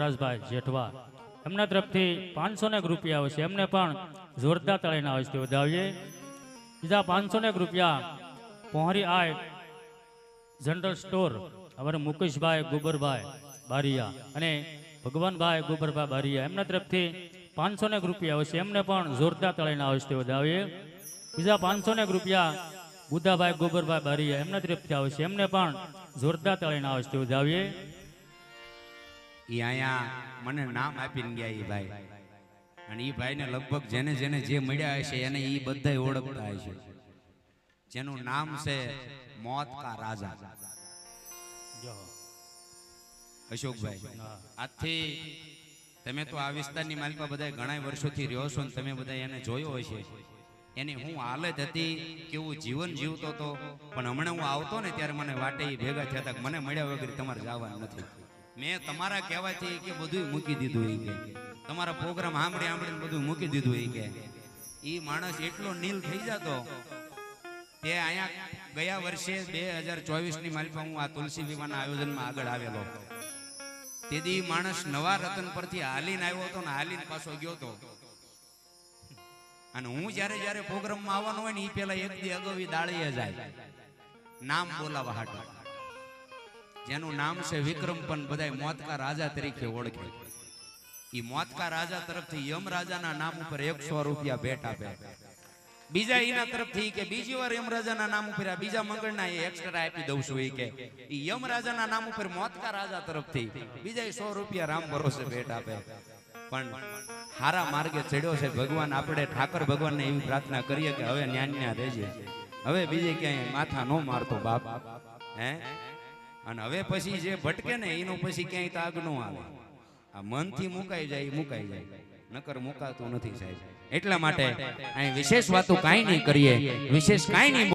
વનરાજભાઈ જેઠવા એમના તરફથી પાંચસો ને રૂપિયા આવશે. એમને પણ જોરદાર તાળીના હસ્તે વધાવીએ. બીજા પાંચસો ને રૂપિયા પહોંરી આય જનરલ સ્ટોર, અમારે મુકેશભાઈ ગોબરભાઈ બારિયા અને ભગવાનભાઈ ગોબરભાઈ બારિયા. એમના તરફથી પાંચસો ને રૂપિયા આવશે. એમને પણ જોરદાર તાળીના હસ્તે વધાવીએ. બીજા પાંચસો ને રૂપિયા બુદ્ધાભાઈ ગોબરભાઈ બારિયા એમના તરફથી આવશે. એમને પણ જોરદાર તાળીના હસ્તે વધાવીએ. એ અહીંયા મને નામ આપીને ગયા એ ભાઈ. અને એ ભાઈને લગભગ જેને જેને જે મળ્યા હશે એને એ બધા ઓળખતા હશે. જેનું નામ છે મોત કા રાજા. અશોકભાઈ. આજથી તમે તો આ વિસ્તારની માલિકા બધા ઘણા વર્ષોથી રહ્યો છો ને તમે બધા એને જોયો હશે. એની હું હાલત હતી કેવું જીવન જીવતો હતો પણ હમણાં હું આવતો ને ત્યારે મને વાટે ભેગા થયા હતા મને મળ્યા વગર તમારે જવાનું નથી. મેં તમારા કહેવાથી કે બધું મૂકી દીધું એ કે. તમારા પ્રોગ્રામ સાંભળી સાંભળીને બધું મૂકી દીધું એ કે. એ માણસ એટલો નીલ થઈ જતો તે અહીંયા ગયા વર્ષે બે હજાર ચોવીસની માલિકા હું આ તુલસી વિવાહના આયોજનમાં આગળ આવેલો. તેથી માણસ નવા રતન પરથી હાલીને આવ્યો હતો ને હાલીને પાછો ગયો હતો. અને હું જ્યારે જ્યારે પ્રોગ્રામમાં આવવાનો હોય ને એ પેલા એક દી અગાઉ દાળીએ જાય. નામ બોલાવા હાટુ. જેનું નામ છે વિક્રમ પણ બધાય મોતકા રાજા તરીકે ઓળખે. એ મોતકા રાજા તરફથી યમ રાજાના નામ ઉપર એકસો રૂપિયા ભેટ આપે. બીજા એના તરફથી કે બીજી વાર યમરાજાના નામ ઉપર બીજા મંગળના એ એક્સ્ટ્રા આપી દઉં છું એ કે. એ યમ રાજાના નામ ઉપર મોતકા રાજા તરફથી બીજા સો રૂપિયા રામ ભરોસે ભેટ આપે. પણ હારા માર્ગે ચડ્યો છે ભગવાન, આપણે ઠાકર ભગવાનને એવી પ્રાર્થના કરીએ કે હવે ન્યાન્યા રહેજે. હવે બીજે ક્યાંય માથા નો મારતો બાપ. હે? અને હવે પછી જે ભટકે ને એનું પછી ક્યાંય તાગ નો આવે. આ મનથી મુકાઈ જાય મુકાઈ જાય. નકર મુકાતું નથી સાહેબ. એટલા માટે અહીં વિશેષ વાતો કાંઈ નહીં કરીએ. વિશેષ કાંઈ નહીં